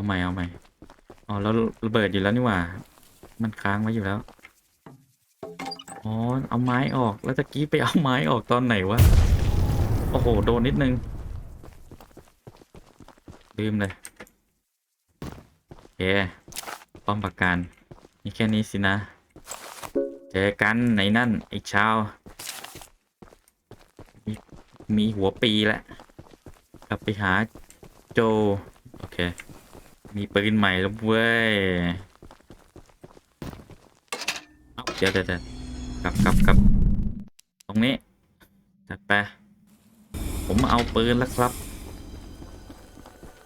เอาใหม่เอาใหม่อ๋อแล้วระเบิดอยู่แล้วนี่หว่า มันค้างไว้อยู่แล้ว อ๋อ เอาไม้ออก แล้วตะกี้ไปเอาไม้ออกตอนไหนวะ โอ้โห โดนนิดนึง ลืมเลยโอเคป้อมปราการมีแค่นี้สินะ เจอกันในนั่นไอ้ชาวมีมีหัวปีแล้วกลับไปหาโจ โอเค มีปืนใหม่แล้วเว้ยเอ้าเดี๋ยวเดี๋ยวเดี๋ยวกลับกลับกลับตรงนี้จัดไปผมเอาปืนแล้วครับ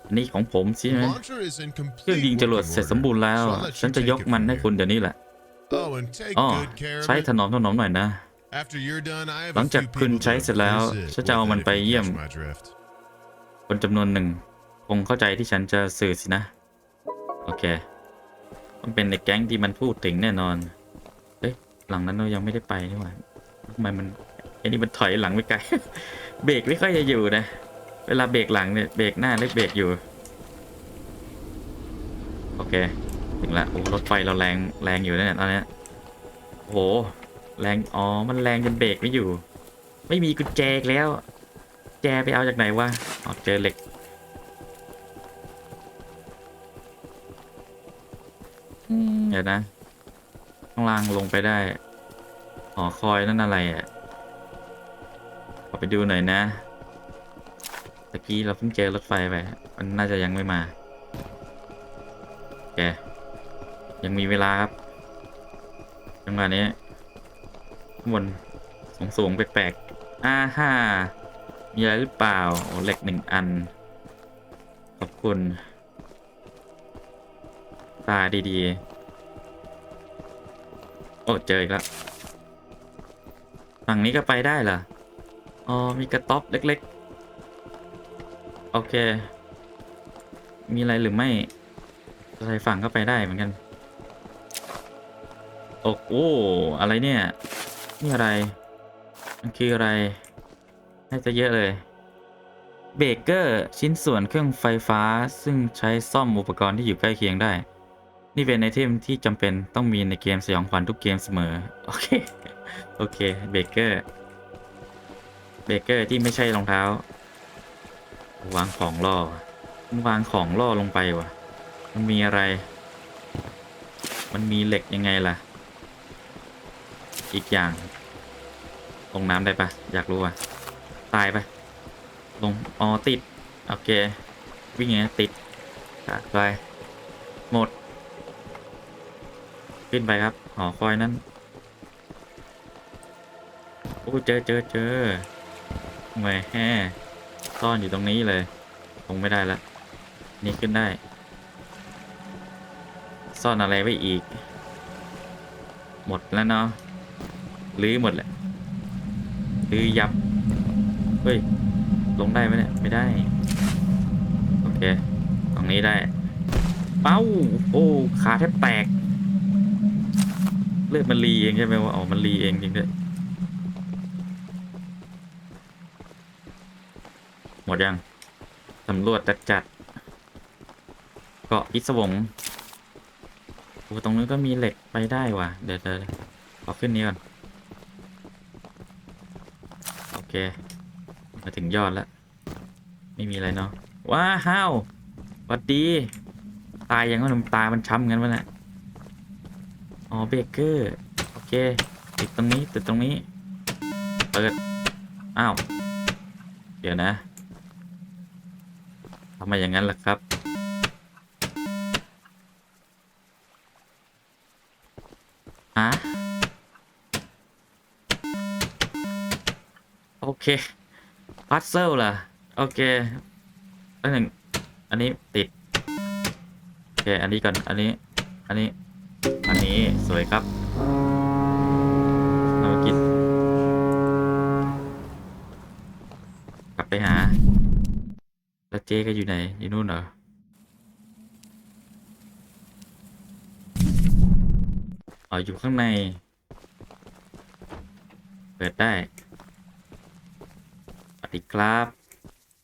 อันนี้ของผมใช่ไหมเครื่องยิงจรวดเสร็จสมบูรณ์แล้ว ฉันจะยกมันให้คุณเดี๋ยวนี้แหละอ๋อใช้ถนอมถนอมหน่อยนะ หลังจากคุณใช้เสร็จแล้ว ฉันจะเอามันไปเยี่ยม คนจำนวนหนึ่ง คงเข้าใจที่ฉันจะสื่อสินะ โอเคมันเป็นในแก๊งที่มันพูดถึงแน่นอน เฮ้ย หลังนั้นเรายังไม่ได้ไปนี่หว่าทำไมมันไอ้นี่มันถอยหลังไปไกล เบรกไม่ค่อยจะอยู่นะ เวลาเบรกหลังเนี่ย เบรกหน้าเล็กเบรกอยู่ โอเค ถึงละ โอ้ รถไฟเราแรง แรงอยู่นะเนี่ยตอนนี้โอ้โห แรง อ๋อ มันแรงจนเบรกไม่อยู่ ไม่มีกุญแจแล้ว แจไปเอาจากไหนวะ อ๋อ เจอเหล็ก เดี๋ยวนะ ข้างล่างลงไปได้ หอคอยนั่นอะไรอะขอไปดูหน่อยนะตะกี้เราเพิ่งเจอรถไฟไป มันน่าจะยังไม่มาแกยังมีเวลาครับจังหวะนี้ข้างบนสูงสูงๆแปลกๆอ่าฮ่ามีอะไรหรือเปล่า โอ้เหล็กหนึ่งอัน ขอบคุณ ตาดีๆ โอ้เจออีกแล้ว ฝั่งนี้ก็ไปได้เหรอ อ๋อ มีกระต๊อบเล็กๆ โอเค มีอะไรหรือไม่ใส่ฝั่งก็ไปได้เหมือนกัน โอ้โอ้อะไรเนี่ย นี่อะไร มันคืออะไร น่าจะเยอะเลยเบรกเกอร์ ชิ้นส่วนเครื่องไฟฟ้าซึ่งใช้ซ่อมอุปกรณ์ที่อยู่ใกล้เคียงได้ นี่เป็นไอเทมที่จำเป็นต้องมีในเกมสยองขวัญทุกเกมเสมอ โอเค โอเค เบเกอร์ เบเกอร์ที่ไม่ใช่รองเท้า วางของล่อว่ะมันวางของล่อลงไปวะมันมีอะไร มันมีเหล็กยังไงล่ะ อีกอย่าง ลงน้ำได้ปะอยากรู้ว่ะ ตายปะลง อ๋อ ติด โอเค วิ่งไงติดตัดไปหมด ขึ้นไปครับ หอคอยนั้นโอ้เจอเจอเจอแหมแฮ่ซ่อนอยู่ตรงนี้เลยคงไม่ได้ละนี่ขึ้นได้ ซ่อนอะไรไว้อีก หมดแล้วเนาะลื้อหมดแหละลื้อยับ เฮ้ย ลงได้ไหมเนี่ย ไม่ได้ โอเค ตรงนี้ได้ เป้า โอ้ ขาแทบแตก ลือดมันรีเองใช่ไหมว่าอ๋อมันรีเองจริงด้วยหมดยังสำรวจจัดจัดเกาะอิศวงโอ้ตรงนี้นก็มีเหล็กไปได้ว่ะ เดี๋ยวเดี๋ยวขอขึ้นนี้ก่อน โอเค มาถึงยอดแล้ว ไม่มีอะไรเนาะว้าห้าววัดดี ตายยังว่าน้ำตา มันช้ำงั้นวะเนี่ย เบเกอร์โอเคติดตรงนี้ติดตรงนี้เปิดอ้าวเดี๋ยวนะทำไมอย่างนั้นล่ะครับ ฮะ โอเค พัซเซิลล่ะ โอเคอันหนึ่ง อันนี้ติด โอเค อันนี้ก่อน อันนี้ อันนี้ นนี้สวยครับเรามากินกลับไปหา แล้วเจ๊ก็อยู่ไหน อยู่นู่นเหรอ อ๋อ อยู่ข้างใน เปิดได้สวัสดีครับ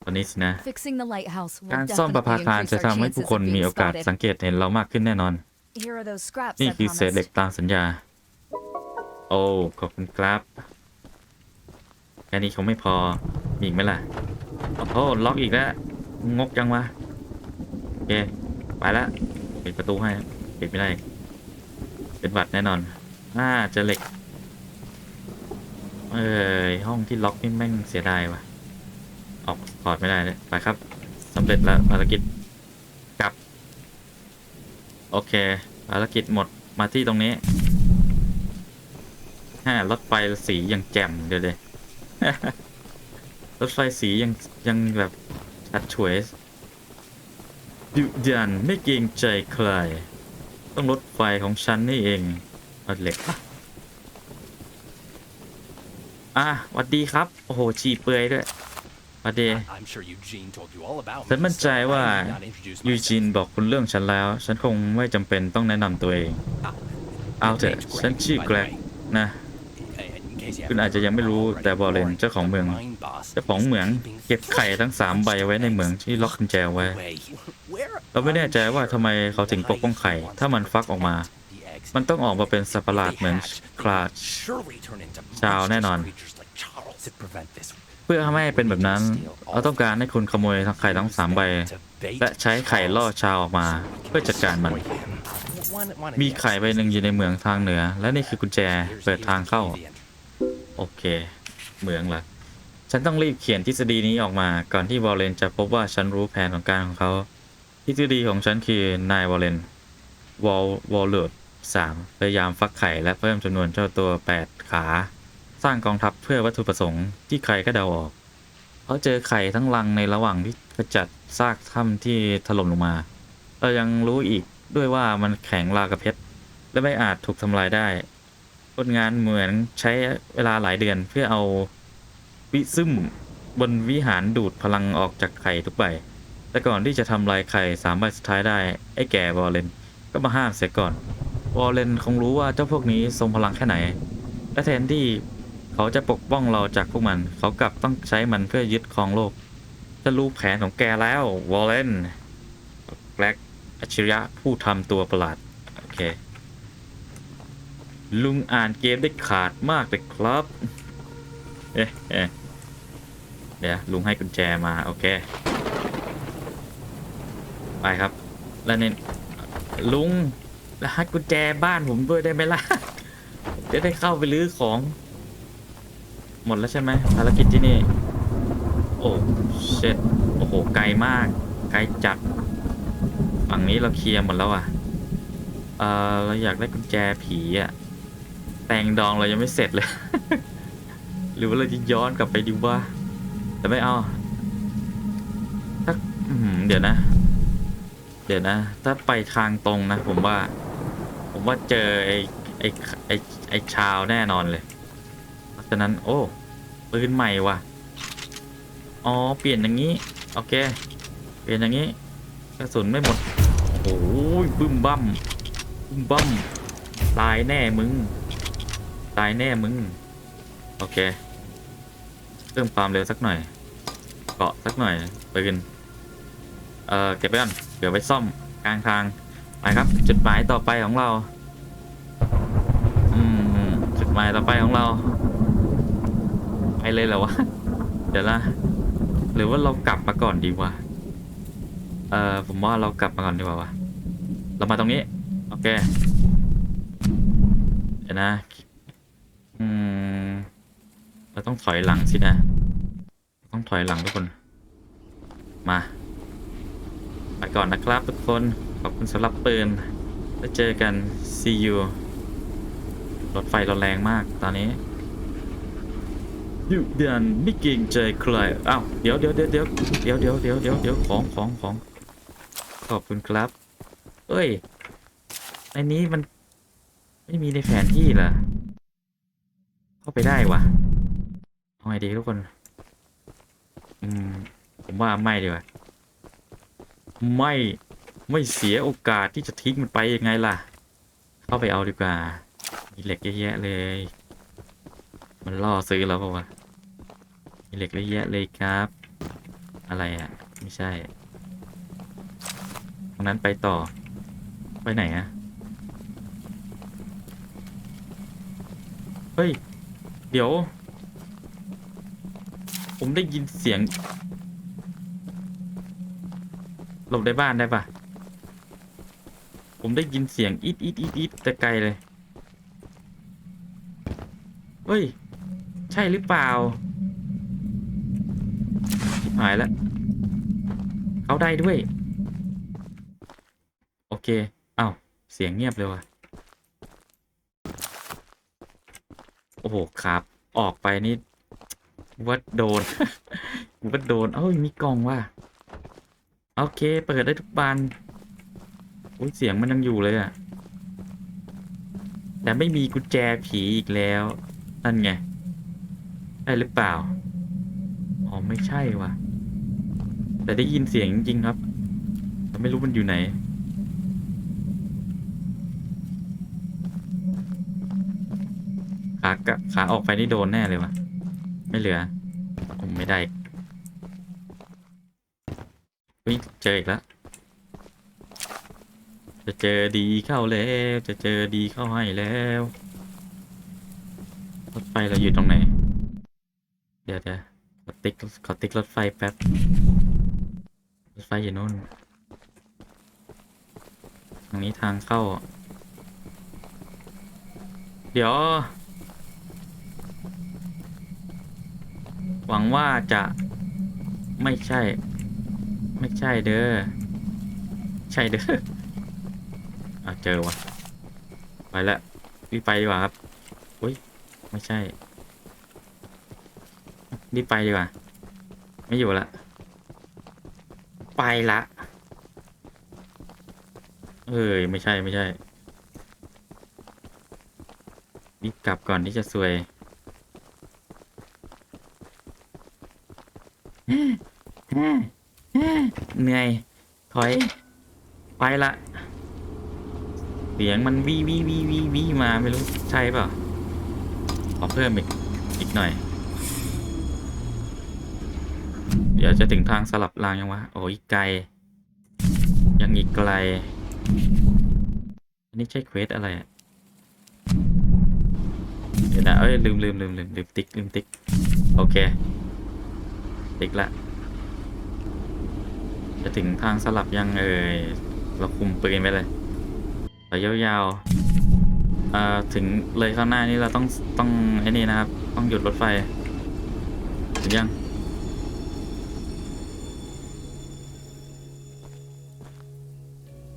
ตอนนี้สินะ Fixing the lighthouse will การซ่อมประภา definitely คาร increase จะ our ทำให้ chances ผู้ of คน being มีโอกาส spotted. สังเกตเห็นเรามากขึ้นแน่นอน Here are those scraps นี่ I คือเศษเหล็ก promised. ตามสัญญา โอ้ ขอบคุณครับแค่นี้คงไม่พอ มีอีกไหมล่ะ โอ้โหล็อกอีกแล้ว งกจังวะ โอเค ไปละปิดประตูให้ ปิดไม่ได้ เป็นหวัดแน่นอนอ่าเจอเหล็ก เอ้ยห้องที่ล็อกนี่แม่งเสียดายว่ะ ออกถอดไม่ได้เลยไปครับสำเร็จแล้วภารกิจกลับ โอเคภารกิจหมดมาที่ตรงนี้ฮ่ารถไฟสียังแจ่มเดี๋ยวเดรถไฟสียังยังแบบชัดช่วยดุดันไม่เกรงใจใคร ต้องรถไฟของฉันนี่เองเอาเหล็กปะอะหวัดดีครับ โอ้โหฉี่เปื่อยด้วย หวัดดี I'm sure Eugene told you all about ฉัน me, มั่นใจ so I ว่า need not introduce ยู myself. จินบอกคุณเรื่องฉันแล้ว ฉันคงไม่จำเป็นต้องแนะนำตัวเอง เอาเถอะ Name's ฉัน Greg, ชื่อ by แก the รก way. นะ In case you คุณ haven't อาจจะยังไม่รู้ already, แต่บอลเลน Warren, เจ้าของเมือง the mine boss, เจ้าของเหมือง is keeping เก็บไข่ทั้งสามใบไว้ในเหมืองที่ล็อกกุญแจไว้ away. Where เราไม่แน่ใจว่าทำไมเขาถึงปกป้องไข่ ถ้ามันฟักออกมา the eggs มันต้องออกมาเป็นสัตว์ประหลาดเหมือน hatch, คลาด surely turn into ชาวแน่นอน เพื่อให้ไม่ให้เป็นแบบนั้น เราต้องการให้คุณขโมยทั้งไข่ทั้งสามใบ และใช้ไข่ล่อชาวออกมา เพื่อจัดการมัน มีไข่ใบหนึ่งอยู่ในเหมืองทางเหนือ และนี่คือกุญแจเปิดทางเข้า โอเค เหมืองเหรอฉันต้องรีบเขียนทฤษฎีนี้ออกมา ก่อนที่วอลเลนจะพบว่าฉันรู้แผนของการของเขา ทฤษฎีของฉันคือ นายวอลเลน วอลวอลเลอร์สามพยายามฟักไข่และเพิ่มจำนวนเจ้าตัว 8 ขา สร้างกองทัพเพื่อวัตถุประสงค์ที่ใครก็เดาออกเขาเจอไข่ทั้งลังในระหว่างที่ขจัดซากถ้ำที่ถล่มลงมา เรายังรู้อีกด้วยว่ามันแข็งราวกับเพชรและไม่อาจถูกทำลายได้คนงานเหมือนใช้เวลาหลายเดือนเพื่อเอาวิซึมบนวิหารดูดพลังออกจากไข่ทุกใบ แต่ก่อนที่จะทำลายไข่สามใบสุดท้ายได้ ไอ้แก่วอลเลนก็มาห้ามเสียก่อน วอลเลนคงรู้ว่าเจ้าพวกนี้ทรงพลังแค่ไหน และแทนที่ เขาจะปกป้องเราจากพวกมัน เขากลับต้องใช้มันเพื่อยึดครองโลกจะรู้แผนของแกแล้ววอลเลนแบล็กอัจฉริยะผู้ทำตัวประหลาด โอเค ลุงอ่านเกมได้ขาดมากเลยครับ เอ๊ะเอ๊ะเดี๋ยวลุงให้กุญแจมา โอเค ไปครับ แล้วเนี่ยลุงรหัสกุญแจบ้านผมด้วยได้ไหมล่ะ จะได้เข้าไปรื้อของ หมดแล้วใช่ไหมภารกิจที่นี่ โอ้เช็ดโอ้โห ไกลมาก ไกลจัด ฝั่งนี้เราเคลียร์หมดแล้วอะ เออเราอยากได้กุญแจผีอะ แต่งดองเรายังไม่เสร็จเลย หรือว่าเราจะย้อนกลับไปดูว่า แต่ไม่เอาถ้าเดี๋ยวนะ เดี๋ยวนะ ถ้าไปทางตรงนะ ผมว่า ผมว่าเจอไอ้ไอ้ไอ้ไอ้ชาวแน่นอนเลย ฉะนั้นโอ้ปืนใหม่ว่ะ อ๋อ เปลี่ยนอย่างนี้ โอเค เปลี่ยนอย่างนี้ กระสุนไม่หมด โอ้ยบึ้มบั้มบึ้มบั้มตายแน่มึง ตายแน่มึง โอเค เพิ่มความเร็วสักหน่อย เกาะสักหน่อยปืนเอ่อ เก็บไว้ก่อนเดี๋ยวไปซ่อมกลางทางไปครับ จุดหมายต่อไปของเรา อืม จุดหมายต่อไปของเรา ไปเลยเหรอวะ เดี๋ยวละหรือว่าเรากลับมาก่อนดีวะ เอ่อผมว่าเรากลับมาก่อนดีกว่าวะ เรามาตรงนี้ โอเค เดี๋ยวนะ อืม เราต้องถอยหลังสินะ ต้องถอยหลังทุกคน มา ไปก่อนนะครับทุกคน ขอบคุณสำหรับปืน แล้วเจอกัน see you รถไฟเราแรงมากตอนนี้ ดุเดือนไม่เกรงใจใครอ้าวเดี๋ยวเดี๋ยวเดี๋ยวเดี๋ยวเดี๋ยวเดี๋ยวเดี๋ยวเดี๋ยวเดี๋ยวของของของขอบคุณครับ เอ้ยในนี้มัน ไม่มีในแผนที่เหรอเข้าไปได้วะเอาไงดีทุกคน อืม ผมว่าไม่ดีกว่าไม่ไม่เสียโอกาสที่จะทิ้งมันไปยังไงล่ะ เข้าไปเอาดีกว่า มีเหล็กเยอะแยะเลย มันล่อซื้อเราเปล่าวะ มีเหล็กเยอะเลยครับ อะไรอะ ไม่ใช่ ตรงนั้นไปต่อ ไปไหนอะ เฮ้ย เดี๋ยว ผมได้ยินเสียง หลบในบ้านได้ปะผมได้ยินเสียงอีดอีดอีดอีดแต่ไกลเลย เฮ้ย ใช่หรือเปล่า หายแล้วเขาได้ด้วย โอเคเอ้าเสียงเงียบเลยว่ะ โอ้โหครับ ออกไปนี่วัดโดนวัดโดน เอ้ยมีกล่องว่ะ โอเค เปิดได้ทุกบานอุ้ยเสียงมันยังอยู่เลยอะแต่ไม่มีกุญแจผีอีกแล้ว นั่นไง ได้หรือเปล่า อ๋อ ไม่ใช่ว่ะ แต่ได้ยินเสียงจริงๆครับแต่ไม่รู้มันอยู่ไหน ขากะขาออกไปนี่โดนแน่เลยวะไม่เหลือผมไม่ได้เฮ้ยเจออีกแล้วจะเจอดีเข้าแล้ว จะเจอดีเข้าให้แล้วรถไฟเราอยู่ตรงไหน เดี๋ยวเดี๋ยวขอติ๊กขอติ๊กรถไฟแป๊บ รถไฟอยู่นู่นทางนี้ทางเข้า เดี๋ยว หวังว่าจะไม่ใช่ ไม่ใช่เด้อ ใช่เด้ออะเจอวะไปแล้วรีบไปดีกว่าครับอุ้ย ไม่ใช่รีบไปดีกว่า ไม่อยู่ละ ไปละ เอ้ย ไม่ใช่ไม่ใช่รีบกลับก่อนที่จะซวย เหนื่อย ถอย ไปละเสียงมันวีวีวีวีวีมาไม่รู้ ใช่เปล่าขอเพิ่มอีก อีกหน่อย เดี๋ยวจะถึงทางสลับรางยังวะ โอ้ยไกล ยังอีกไกล อันนี้ใช่เควสอะไรอะเดี๋ยวนะเอ้ยลืมลืมลืมลืมลืมติ๊กลืมติ๊ก โอเค ติ๊กละ จะถึงทางสลับยังเอ่ย เราคุมปืนไปเลยไปยาวๆอ่าถึงเลยข้างหน้านี้เราต้องต้องไอ้นี่นะครับ ต้องหยุดรถไฟถึงยัง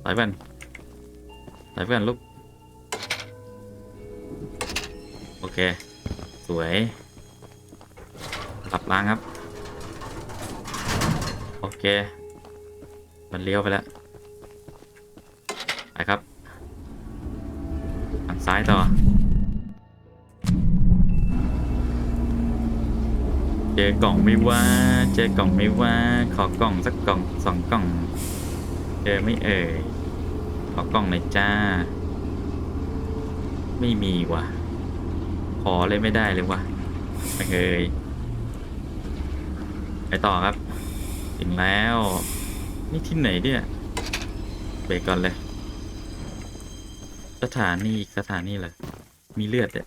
สายแว่นสายแว่นลุกโอเค สวยกลับล้างครับ โอเค มันเลี้ยวไปแล้วไปครับทางซ้ายต่อเจอกล่องไม่ว่า เจอกล่องไม่ว่า ขอกล่องสักกล่องสองกล่อง เจอไม่เอ่ย ขอกล่องหน่อยจ้า ไม่มีว่ะ ขอเลยไม่ได้เลยวะไม่เคยไปต่อครับถึงแล้ว นี่ที่ไหนเนี่ยเบรกก่อนเลย สถานีสถานีเลยมีเลือดเนี่ย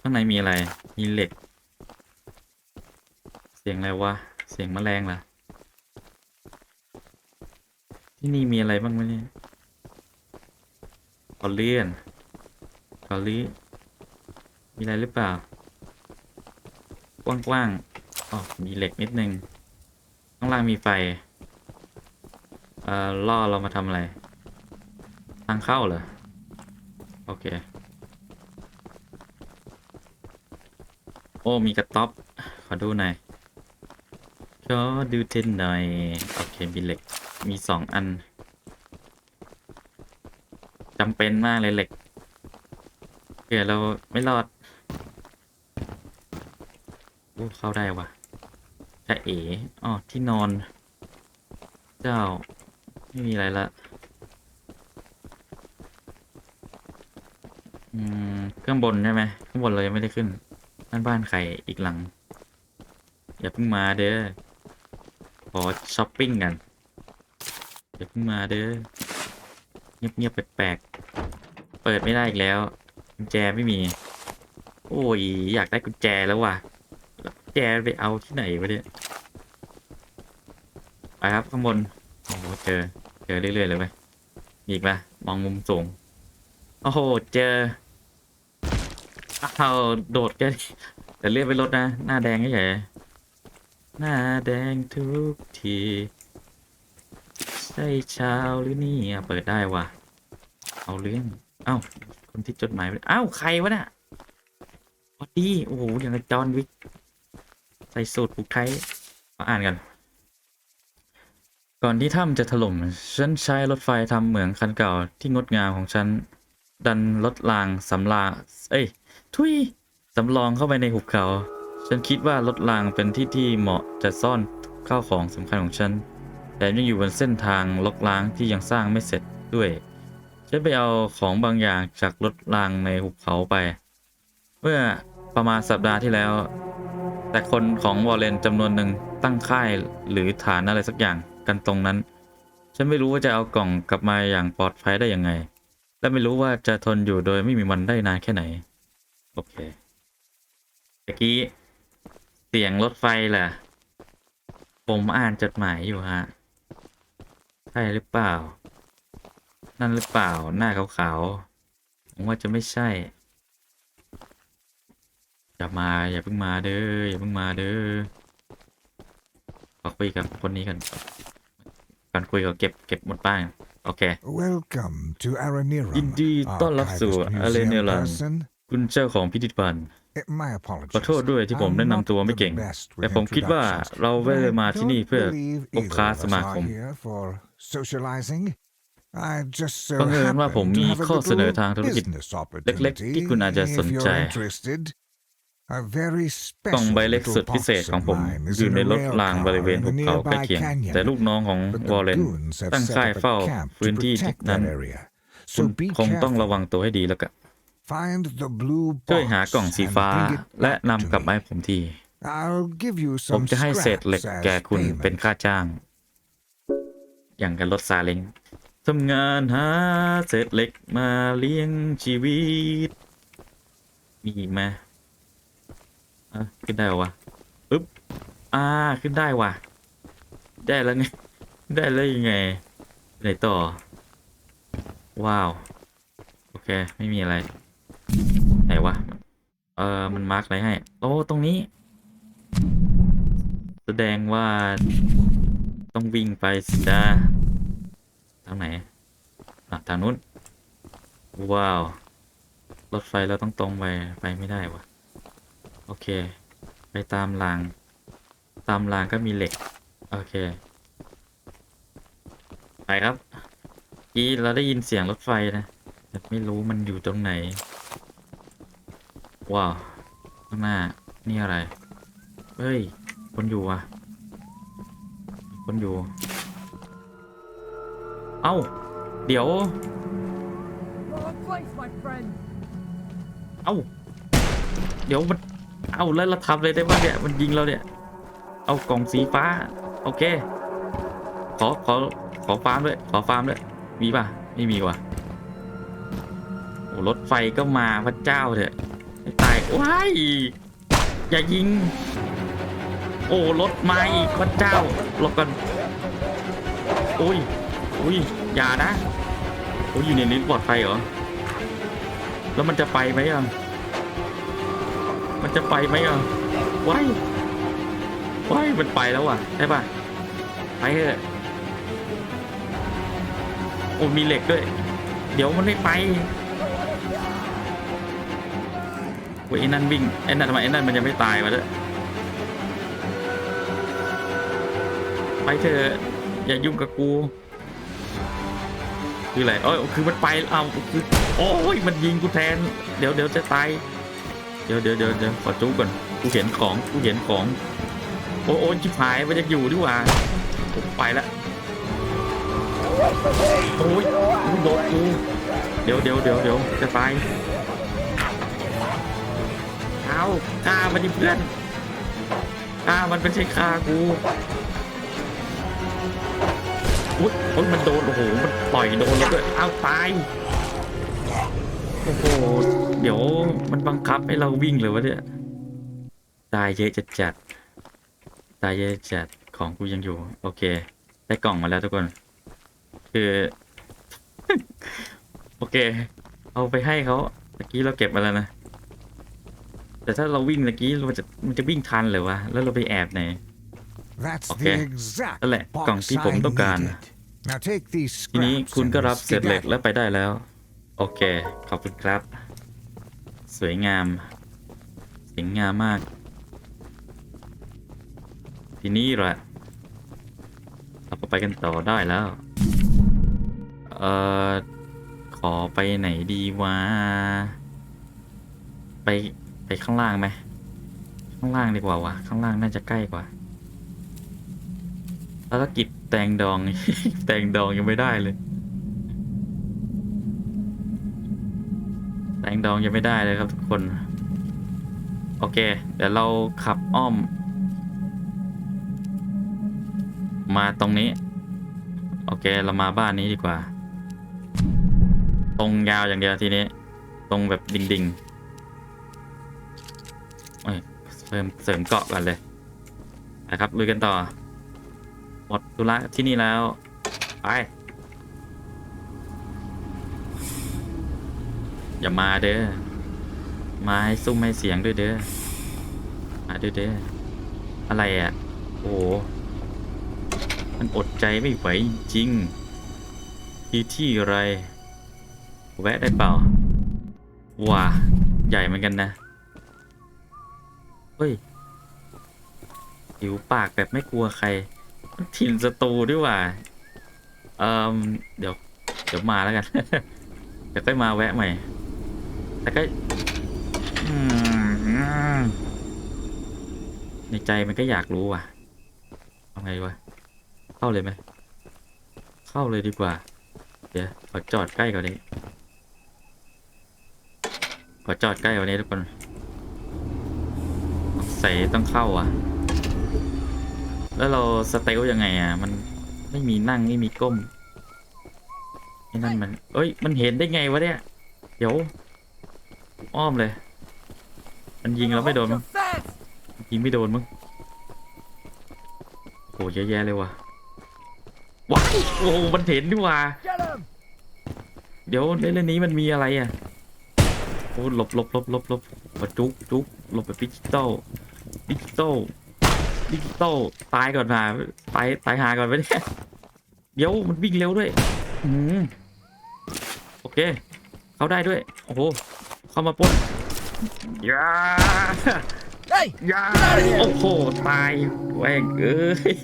ข้างในมีอะไร มีเหล็ก เสียงอะไรวะ เสียงแมลงล่ะ ที่นี่มีอะไรบ้างไหมเนี่ยขอเลื่อนขอลื้อมีอะไรหรือเปล่า กว้างๆอ๋อมีเหล็กนิดนึง ข้างล่างมีไฟ เอ่อ ล่อเรามาทำอะไร ทางเข้าเหรอ โอเค โอ้ มีกระต๊อบ ขอดูหน่อยขอดูเทนหน่อย โอเค มีเหล็ก มีสองอันจำเป็นมากเลยเหล็กเผื่อเราไม่รอดโอ้เข้าได้วะจะเอ๋อ๋อที่นอน เจ้า ไม่มีอะไรละอืมเครื่องบนใช่ไหมข้างบนเรายังไม่ได้ขึ้นนั่นบ้านใครอีกหลัง อย่าเพิ่งมาเด้อขอช้อปปิ้งกัน อย่าเพิ่งมาเด้อเงียบๆแปลกๆเปิดไม่ได้อีกแล้ว กุญแจไม่มี โอ้ยอยากได้กุญแจแล้วว่ะแล้วกุญแจไปเอาที่ไหนวะเนี่ยไปครับข้างบนโอ้โหเจอ เจอเรื่อยๆเลยไหมอีกปะมองมุมสูงโอ้โหเจอเอาโดดแกแต่เลือดไปลดนะ หน้าแดงเฉยๆหน้าแดงทุกที ใช่เช้าหรือนี่อะเปิดได้วะเอาเรื่องเอ้าคนที่จดหมายไปอ้าวใครวะน่ะพอดีโอ้โหอย่างจอนวิกใส่สูตรผูกไทยมาอ่านกัน ก่อนที่ถ้ำจะถล่มฉันใช้รถไฟทำเหมืองคันเก่าที่งดงามของฉัน ดันรถรางสำราเอ้ยทุยสำรองเข้าไปในหุบเขา ฉันคิดว่ารถรางเป็นที่ที่เหมาะจะซ่อนข้าวของสำคัญของฉัน แต่ยังอยู่บนเส้นทางลกล้างที่ยังสร้างไม่เสร็จด้วย ฉันไปเอาของบางอย่างจากรถรางในหุบเขาไป เมื่อประมาณสัปดาห์ที่แล้ว แต่คนของวอลเลนจำนวนหนึ่งตั้งค่ายหรือฐานอะไรสักอย่างกันตรงนั้น ฉันไม่รู้ว่าจะเอากล่องกลับมาอย่างปลอดภัยได้ยังไง และไม่รู้ว่าจะทนอยู่โดยไม่มีมันได้นานแค่ไหน โอเคตะกี้เสียงรถไฟแหละผมอ่านจดหมายอยู่ฮะ ใช่หรือเปล่า นั่นหรือเปล่าหน้าขาวๆผมว่าจะไม่ใช่อย่ามาอย่าเพิ่งมาเด้ออย่าเพิ่งมาเด้อขอคุยกับคนนี้กันก่อนคุยก็เก็บเก็บหมดป้ายโอเค Welcome to Araniran. ยินดีต้อนรับสู่ Archivist อาเรเน Museum ลัน person. คุณเจ้าของพิพิธภัณฑ์ Eh, My apologies. ขอโทษด้วยที่ผม I'm แนะนำ not ตัวไม่ the เก่ง best with แต่ผมคิดว่า introductions, เราไม่ได้ but มา I ที่นี่ don't เพื่อ believe พบ either ค้า of ส us มาค are ม here for socializing. I just so บังเอิญว่าผม happen to มี have a ข้อเสนอ little ทางธุรกิจ business เล็กๆ opportunity ที่คุณอาจจะสน if ใจ you're interested. A very กล่อง special ใบเล็ก little สุดพิเศษ box ของ of ผม mine is อยู่ in ใน a รถ rail รางบริเวณ car หุ in บ the เขาใกล้ nearby เคียง canyon. แต่ลูกน้องของ But วอลเล the น goons have ตั้ง set ค่าย up a เฝ้า camp พื้น to ที่ protect นั้น that area. คุ So ณ be คงต้อง careful. ระวังตัวให้ดีแล้วก็ Find the blue ช่วย box หากล่องสี and ฟ้า bring it และ back นำ to กลับมา me. ให้ผมที I'll give you ผม some จะให้เศษเหล็ก scraps แก่ as คุณเป็น payment. ค่าจ้าง อย่างกับรถซาเล้งทำงานหาเศษเหล็กมาเลี้ยงชีวิต มีไหมอะขึ้นได้วะอึ๊บอ่าขึ้นได้วะได้แล้วไงได้แล้วยังไงไหนต่อ ว้าว โอเค ไม่มีอะไร ไหนวะ เออมันมาร์กอะไรให้ โอ้ ตรงนี้ แสดงว่า ต้องวิ่งไปสินะทางไหนอะทางนู้น ว้าว รถไฟเราต้องตรงไป ไปไม่ได้วะโอเค ไปตามราง ตามรางก็มีเหล็ก โอเค ไปครับกี้เราได้ยินเสียงรถไฟนะแต่ไม่รู้มันอยู่ตรงไหน ว้าว ข้างหน้า นี่อะไร เฮ้ย คนอยู่อะ คนอยู่ เอ้า เดี๋ยว Wrong place, my friend. เอ้า เดี๋ยวมัน เอ้าแล้วเราทำเลยได้ป่ะเนี่ย มันยิงเราเนี่ย เอากล่องสีฟ้า โอเค ขอ ขอ ขอฟาร์มด้วย ขอฟาร์มด้วย มีป่ะ ไม่มีว่ะโอ้รถไฟก็มาพระเจ้าเถอะไม่ตายว้ายอย่ายิง โอ้รถมาอีกพระเจ้าหลบกันโอ้ยอุ้ยอย่านะโอ้ยอยู่ในนี้ปลอดภัยเหรอแล้วมันจะไปไหมอะมันจะไปไหมอะว้ายว้ายมันไปแล้วอะใช่ป่ะไปเถอะโอ้มีเหล็กด้วย เดี๋ยวมันไม่ไปโอ้ยไอ้นั่นวิ่งไอ้นั่นทำไมไอ้นั่นมันยังไม่ตายวะเด้อ ไปเถอะอย่ายุ่งกับกู คืออะไรเอ้ยคือมันไปเอาคือโอ้ยมันยิงกูแทน เดี๋ยวเดี๋ยวจะตายเดี๋ยวเดี๋ยวเดี๋ยวเดี๋ยวขอจู้ก่อนกูเห็นของกูเห็นของโอ้โอ้ยชิบหายมันยังอยู่ดีกว่าผมไปละโอ้ยโดนกูเดี๋ยวเดี๋ยวเดี๋ยวเดี๋ยวจะตายเอากล้ามาดิเพื่อนฆ่ามันเป็นใช่ฆ่ากู อุ๊ยอุ๊ยมันโดน โอ้โห มันต่อยโดนแล้วด้วยเอาตาย โอ้โห เดี๋ยวมันบังคับให้เราวิ่งเลยวะเนี่ย ตายเยอะจัดจัด ตายเยอะจัด ของกูยังอยู่ โอเค ได้กล่องมาแล้วทุกคน คือ โอเค เอาไปให้เขาเมื่อกี้เราเก็บมาแล้วนะ แต่ถ้าเราวิ่งเมื่อกี้มันจะมันจะวิ่งทันหรือวะ แล้วเราไปแอบไหน That's Okay. the exact นั่นแหละกล่อง box ที่ผม I ต้องการ needed. Now take these ทีนี้ scraps คุณ and ก็รับเศษเหล็ก skedaddle. แล้วไปได้แล้ว โอเค ขอบคุณครับ สวยงามสวยงามมาก ทีนี้แหละเราก็ไปกันต่อได้แล้ว เอ่อ ขอไปไหนดีวะ ไป ไปข้างล่างไหม ข้างล่างดีกว่าวะ ข้างล่างน่าจะใกล้กว่า ภารกิจแตงดอง แตงดองยังไม่ได้เลย แตงดองยังไม่ได้เลยครับทุกคน โอเค เดี๋ยวเราขับอ้อม มาตรงนี้ โอเคเรามาบ้านนี้ดีกว่า ตรงยาวอย่างเดียวทีนี้ ตรงแบบดิ่งๆเอ้ยเสริมเสริมเกาะก่อนเลยนะครับลุยกันต่อ หมดธุระที่นี่แล้ว ไป อย่ามาเด้อ มาให้ซุ่มให้เสียงด้วยเด้อ มาด้วยเด้อ อะไรอะ โอ้มันอดใจไม่ไหวจริง ที่ที่อะไร แวะได้เปล่า ว้า ใหญ่เหมือนกันนะ เฮ้ย หิวปากแบบไม่กลัวใคร ถิ่นศัตรูด้วยว่ะเอ่มเดี๋ยว เดี๋ยวมาแล้วกัน เดี๋ยวค่อยมาแวะใหม่ แต่ก็ในใจมันก็อยากรู้ว่ะเอาไงวะ เข้าเลยไหม เข้าเลยดีกว่า เดี๋ยวขอจอดใกล้กว่านี้ ขอจอดใกล้กว่านี้ทุกคนใส่ต้องเข้าอะ แล้วเราสเตลยังไงอะ มันไม่มีนั่งไม่มีก้มไอ้นั่นมัน เอ้ย มันเห็นได้ไงวะเนี่ย เดี๋ยว อ้อมเลย มันยิงเราไม่โดนมั้งยิงไม่โดนมั้งโอ้เยอะแยะเลยว่ะว้ายโอ้มันเห็นดีว่า เดี๋ยวในเรื่องนี้มันมีอะไรอะโอ้หลบหลบหลบหลบหลบจุกจุกหลบแบบดิจิตอลดิจิตอล ดิจิตอลตายก่อนมาตายตายหาก่อนไปเนี่ยเดี๋ยวมันวิ่งเร็วด้วยอืมโอเค เข้าได้ด้วย โอ้โห เข้ามาปล้นยา Hey! ยาโอ้โห ตายแหวงเอ้ย